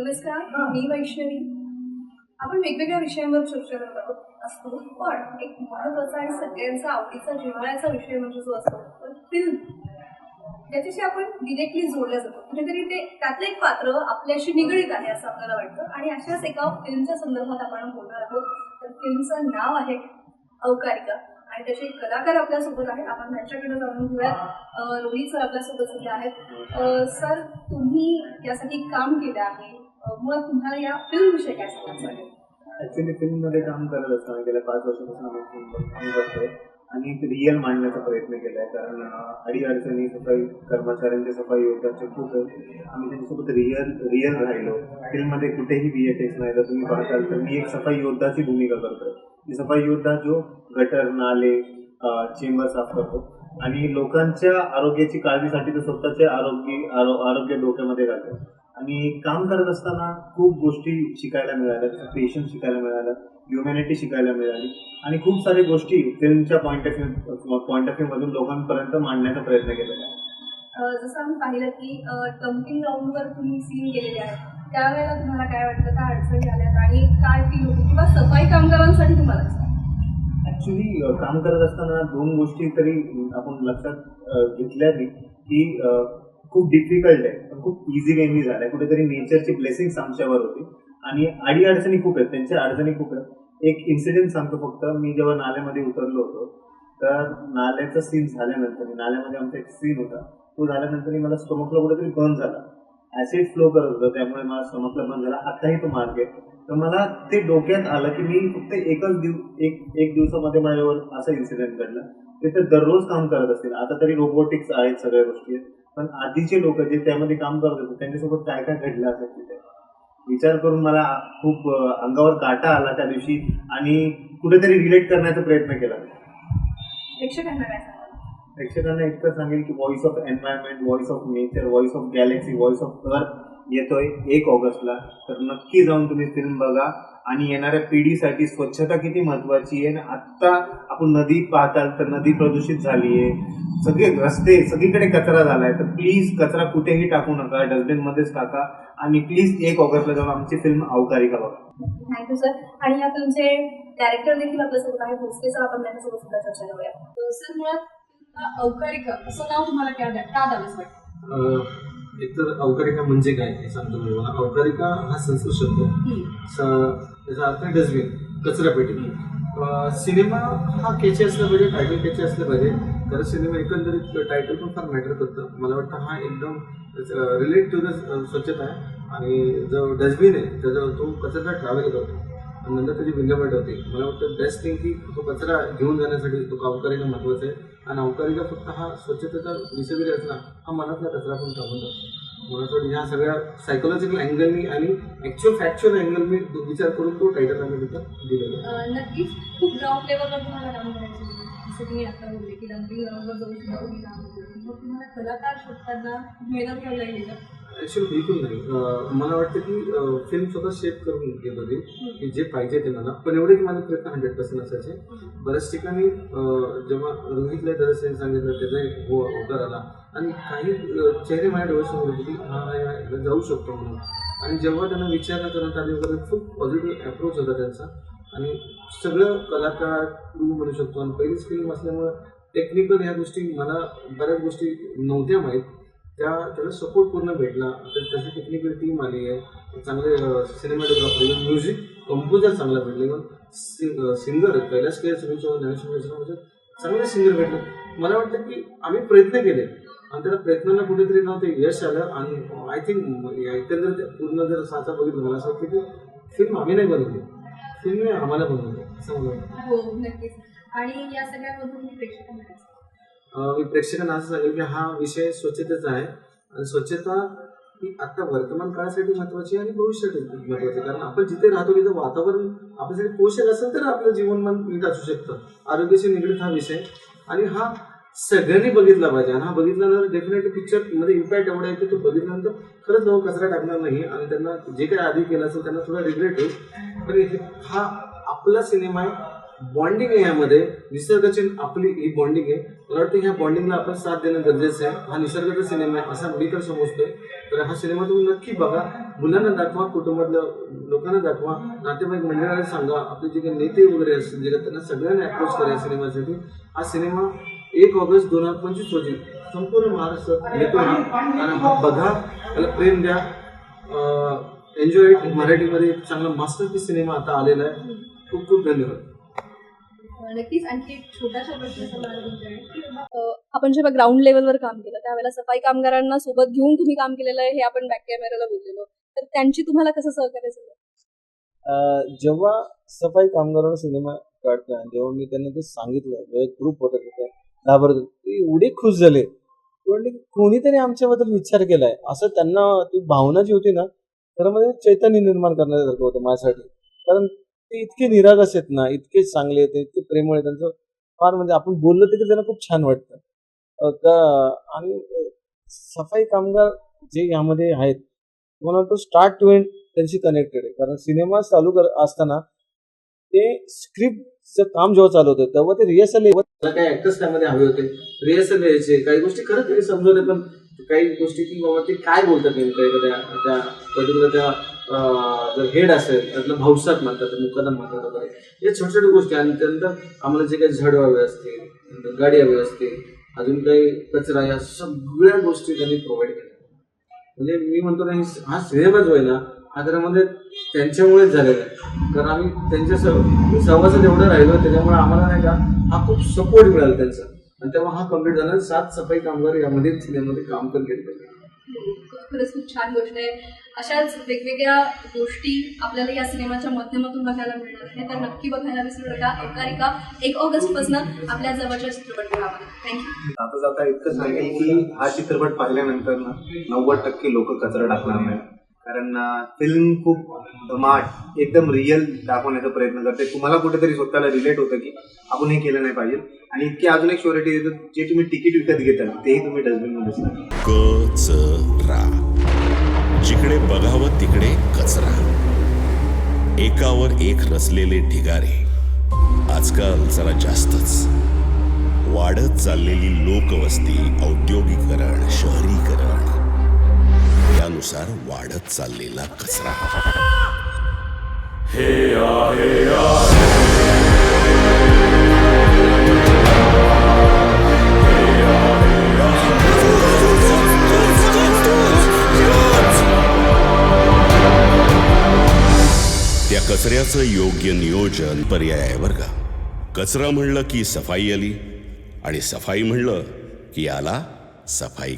नमस्कार मी वैष्णवी. आपण वेगवेगळ्या विषयांवर चर्चा करत असतो. पण एक महत्त्वाचा आणि सगळ्यांचा आवडीचा जिव्हाळ्याचा विषय म्हणजे जो असतो तो फिल्म ज्याच्याशी आपण डिरेक्टली जोडल्या जातो. कुठेतरी ते त्यातलं एक पात्र आपल्याशी निगडीत आहे असं आपल्याला वाटतं. आणि अशाच एका फिल्मच्या संदर्भात आपण बोलणार आहोत. तर फिल्मचं नाव आहे अवकारिका. आणि त्याचे एक कलाकार आपल्यासोबत आहेत. आपण त्यांच्याकडे जाणून घेऊया रोहित सर आपल्यासोबत सध्या आहेत. सर तुम्ही यासाठी काम केलं आहे. मग तुम्हाला या फिल्म विषयी काय सांगायचं ऍक्च्युली फिल्ममध्ये काम करत असताना गेल्या पाच वर्षापासून आम्ही film करतोय आणि रिअल मांडण्याचा प्रयत्न केलाय. कारण अडीअडचणी अडी अडचणी सफाई कर्मचाऱ्यांच्या सफाई योद्धाचे खूप आम्ही त्यांच्यासोबत रिअल रिअल राहिलो. फिल्ममध्ये कुठेही बी एफ नाही जर तुम्ही पाहताल तर मी एक सफाई योद्धाची भूमिका करतोय. मी सफाई योद्धा जो गटर नाले चेंबर साफ करतो. आणि लोकांच्या आरोग्याची काळजीसाठी तो स्वतःचे आरोग्य आरोग्य डोक्यामध्ये घालतो. आणि काम करत असताना खूप गोष्टी शिकायला मिळाल्या. पेशन्स शिकायला मिळालं ह्युमॅनिटी शिकायला मिळाली. आणि खूप साऱ्या गोष्टी फिल्मच्या point of view point of view मधून लोकांपर्यंत मांडण्याचा प्रयत्न केलेला आहे. जसं आम्ही पाहिलं की डम्पिंग ग्राउंडवर तुम्ही सीन गेलेले आहेत. त्यावेळेला तुम्हाला काय वाटतं? काय अडचणी आल्यात आणि काय फील होतं? किंवा सफाई कामगारांसाठी तुम्हाला? ऍक्च्युली काम करत असताना दोन गोष्टी तरी आपण लक्षात घेतल्या की खूप डिफिकल्ट आहे. पण खूप इझी गेमी आहे कुठेतरी नेचरची ब्लेसिंग्स आमच्यावर होती. आणि आडी अडचणी खूप आहेत. त्यांच्या अडचणी खूप आहेत. एक इन्सिडेंट सांगतो फक्त. मी जेव्हा नाल्यामध्ये उतरलो होतो तर नाल्याचा सीन झाल्यानंतर नाल्यामध्ये आमचा एक सीन होता. तो झाल्यानंतर मला स्टोमकला कुठेतरी बंद झाला. ऍसिड फ्लो करत होतं. त्यामुळे मला स्टोमकला बंद झाला. आताही तो मार्ग आहे. तर मला ते डोक्यात आलं की मी फक्त एकच दिव एक एक दिवसामध्ये माझ्यावर असा इन्सिडेंट घडला. ते तर दररोज काम करत असतील. आता तरी रोबोटिक्स आहेत सगळ्या गोष्टी आहेत. पण आधीचे लोक जे त्यामध्ये काम करत होते त्यांच्यासोबत काय काय घडलं असेल तिथे? विचार करून मला खूप अंगावर काटा आला त्या दिवशी आणि कुठेतरी रिलेट करण्याचा प्रयत्न केला. प्रेक्षकांना काय सांगाल? प्रेक्षकांना इतकं सांगेल की voice of environment voice of nature voice of galaxy voice of earth येतोय एक ऑगस्टला. तर नक्की जाऊन तुम्ही फिल्म बघा आणि येणाऱ्या पिढीसाठी स्वच्छता किती महत्वाची आहे आणि आत्ता आपण नदी पाहताल तर नदी प्रदूषित झाली आहे सगळे रस्ते सगळीकडे कचरा झालाय. तर प्लीज कचरा कुठेही टाकू नका. डस्टबिन मध्येच टाका आणि प्लीज एक ऑगस्टला जाऊन आमची फिल्म अवकारिका बघा. थँक्यू सर आणि या फिल्मचे डायरेक्टर देखील आपल्यासोबत आहे भोसले सर आपण त्यांच्यासोबत सुद्धा चर्चा करूया. सर मुळात अवकारिका असं नाव तुम्हाला काय का वाटतं? एकतर अवकारिका म्हणजे काय? हे सांगतो मी मला अवकारिका हा संस्कृत शब्द त्याचा अर्थ आहे डस्टबिन कचरापेटी अ, सिनेमा हा केचे असला पाहिजे टायटल केचे असलं पाहिजे. तर सिनेमा एकंदरीत टायटल पण फार मॅटर करतं. मला वाटतं हा एकदम रिलेट टू द स्वच्छता आहे. आणि जो डस्टबिन आहे त्याचा तो कचरा ट्रॅव्हल करतो. नंतर त्याची विल्हेवाट होते मला वाटतं बेस्ट थिंग की तो कचरा घेऊन जाण्यासाठी तो अवकारिका महत्त्वाचा आहे. आणि अवकारिका फक्त हा स्वच्छतेचा विषय जरी असला हा मनातला कचरा पण काढून जातो. मला वाटतं ह्या सगळ्या सायकोलॉजिकल अँगलनी आणि ॲक्च्युअल फॅक्च्युअल अँगलनी विचार करून तो टायटल आम्ही तिथं दिलेला आहे. नक्कीच. खूप ग्राउंड लेवलवर तुम्हाला काम करायचं जसं तुम्ही आता बोलले की डम्पिंग ग्राउंडवर जाऊ सुद्धा तुम्ही काम केलं मग तुम्हाला कलाकार शोधताना मेहनत घ्यायला येईल ॲक्च्युली बिलकुल नाही. मला वाटतं की फिल्म स्वतः शेप करून घेत होती की जे पाहिजे ते मला. पण एवढे की माझे प्रयत्न हंड्रेड पर्सेंट असायचे. बऱ्याच ठिकाणी जेव्हा रोहितला दरसेन सांगितलं त्याचा एक हो होकार आला. आणि काही चेहरे माझ्या डोळ्यासमोर होते की हा हा या- जाऊ शकतो म्हणून. आणि जेव्हा त्यांना विचारणा करण्यात आली वगैरे खूप पॉझिटिव्ह अप्रोच होता त्यांचा. आणि सगळं कलाकार क्रू म्हणू शकतो. आणि पहिलीच फिल्म असल्यामुळं टेक्निकल ह्या गोष्टी मला बऱ्याच गोष्टी नव्हत्या माहीत. त्या त्याला सपोर्ट पूर्ण भेटला तर त्याची टेक्निकल टीम आली आहे. चांगले सिनेमॅटोग्राफर इव्हन म्युझिक कंपोजर चांगला भेटले. इव्हन सिंगर कैलास के सुनील ज्ञानेश्वर म्हणजे चांगले सिंगर भेटले. मला वाटतं की आम्ही प्रयत्न केले. आणि त्याला प्रयत्नांना कुठेतरी नव्हते ते यश आलं. आणि आय थिंक एकंदर पूर्ण जर साचा बघितलं मला असं वाटतं की फिल्म आम्ही नाही बनवली. फिल्मने आम्हाला बनवली. असं मला वाटतं. हो नक्कीच. आणि या सगळ्यांमधून मी प्रेक्षकांना असं सांगेल की हा विषय स्वच्छतेचा आहे. आणि स्वच्छता ही आता वर्तमान काळासाठी महत्वाची आणि भविष्यासाठी महत्वाची आहे. कारण आपण जिथे राहतो तिथं वातावरण आपल्यासाठी पोषक असेल तर आपलं जीवनमान नीट असू शकतं. आरोग्याशी निगडीत हा विषय. आणि हा सगळ्यांनी बघितला पाहिजे. आणि हा बघितल्यानंतर डेफिनेटली पिक्चरमध्ये इम्पॅक्ट एवढा की तो बघितल्यानंतर खरंच लोक कचरा टाकणार नाही आणि त्यांना जे काही आधी केलं असेल त्यांना थोडा रिग्रेट होईल. पण हा आपला सिनेमा आहे. बॉन्डिंग आहे यामध्ये. निसर्गाची आपली ही बॉन्डिंग आहे. मला वाटतं ह्या बॉन्डिंगला आपण साथ देणं गरजेचं आहे. हा निसर्गाचा सिनेमा आहे असा मी तर समजतोय. तर हा सिनेमा तुम्ही नक्की बघा. मुलांना दाखवा कुटुंबातल्या लोकांना दाखवा. नातेवाईक मंडळाला सांगा. आपले जे काही नेते वगैरे असतील जे त्यांना सगळ्यांना अप्रोच करा या सिनेमासाठी हा सिनेमा एक ऑगस्ट दोन हजार पंचवीस रोजी संपूर्ण महाराष्ट्रात येतो. आणि हा बघा त्याला प्रेम द्या. एन्जॉय मराठीमध्ये चांगला मास्टरपीस सिनेमा आता आलेला आहे. खूप खूप धन्यवाद. नक्कीच आणखी एक छोटासा प्रश्न आपण जेव्हा ग्राउंड लेवलवर काम केलं त्यावेळेला सफाई कामगारांना सोबत घेऊन तुम्ही काम केलेलं आहे हे आपण बॅक कॅमेराला बोललेलो. तर त्यांची तुम्हाला कसं सहकार्य झालं? अं, जेव्हा सफाई कामगारांना सिनेमा काढताना जेव्हा मी त्यांना ते सांगितलं एक ग्रुप होता तिथे. ते एवढे खुश झाले. की कोणीतरी आमच्याबद्दल विचार केलाय. असं त्यांना ती भावना जी होती ना खरं म्हणजे चैतन्य निर्माण करण्यासारखं होतं माझ्यासाठी. कारण ते इतके निरागस आहेत ना इतके चांगले आहेत इतके प्रेमळ आहेत त्यांचं फार म्हणजे आपण बोललं तरी त्यांना खूप छान वाटतं. का आणि सफाई कामगार जे यामध्ये आहेत मला तो स्टार्ट टू एंड त्यांची कनेक्टेड आहे. कारण सिनेमा चालू कर असताना ते स्क्रिप्टचं काम जेव्हा चालू होतं तेव्हा ते रिहर्सल काही ऍक्टर्स त्यामध्ये हवे होते. रिहर्सल यायचे काही गोष्टी खरंच तरी समजवले पण काही गोष्टी की बाबा ते काय बोलतात नेमकं त्या पर्टिक्युलर त्या जर हेड असेल त्यातलं भाऊसात म्हणतात मुकदम म्हणतात वगैरे. या छोट्या छोट्या गोष्टी आणि त्यानंतर आम्हाला जे काही झाड हवे असतील नंतर गाडी हवी असते अजून काही कचरा या सगळ्या गोष्टी त्यांनी प्रोव्हाइड केल्या. म्हणजे मी म्हणतो ना हा सिनेमा जो आहे ना हा त्यामध्ये म्हणजे त्यांच्यामुळेच झालेला आहे. कारण आम्ही त्यांच्या सह सहवासात एवढं राहिलो त्याच्यामुळे आम्हाला नाही का हा खूप सपोर्ट मिळाला त्यांचा. आणि तेव्हा हा कंप्लीट झाला सात सफाई कामगार यामध्ये सिनेमामध्ये काम पण केले. खरंच खूप छान गोष्ट आहे. अशाच वेगवेगळ्या गोष्टी आपल्याला या सिनेमाच्या माध्यमातून बघायला मिळणार आहे तर नक्की बघायला विसरू नका. अवकारिका एक ऑगस्टपासून आपल्या जवळच्या चित्रपट थँक्यू आता जाता इतकं सांगेल की हा चित्रपट पाहिल्यानंतर ना नव्वद टक्के लोक कचरा टाकणार नाही कारण फिल्म खूप धमाट एकदम रिअल दाखवण्याचा प्रयत्न करते तुम्हाला कुठेतरी स्वतःला रिलेट होतं की आपण हे केलं नाही पाहिजे. आणि इतकी अजून एक शोरिटी देतो जे तुम्ही तिकीट विकत घेताल तेही तुम्ही डस्टबिनमध्ये मध्ये कचरा. जिकडे बघावं तिकडे कचरा. एकावर एक रचलेले ढिगारे. आजकाल जरा जास्तच. वाढत चाललेली लोकवस्ती औद्योगिकरण शहरीकरण. वयानुसार वाढत चाललेला कचरा. त्या कचऱ्याचं योग्य नियोजन पर्याय आहे बरं का कचरा म्हणलं की सफाई आली आणि सफाई म्हणलं की आला सफाई.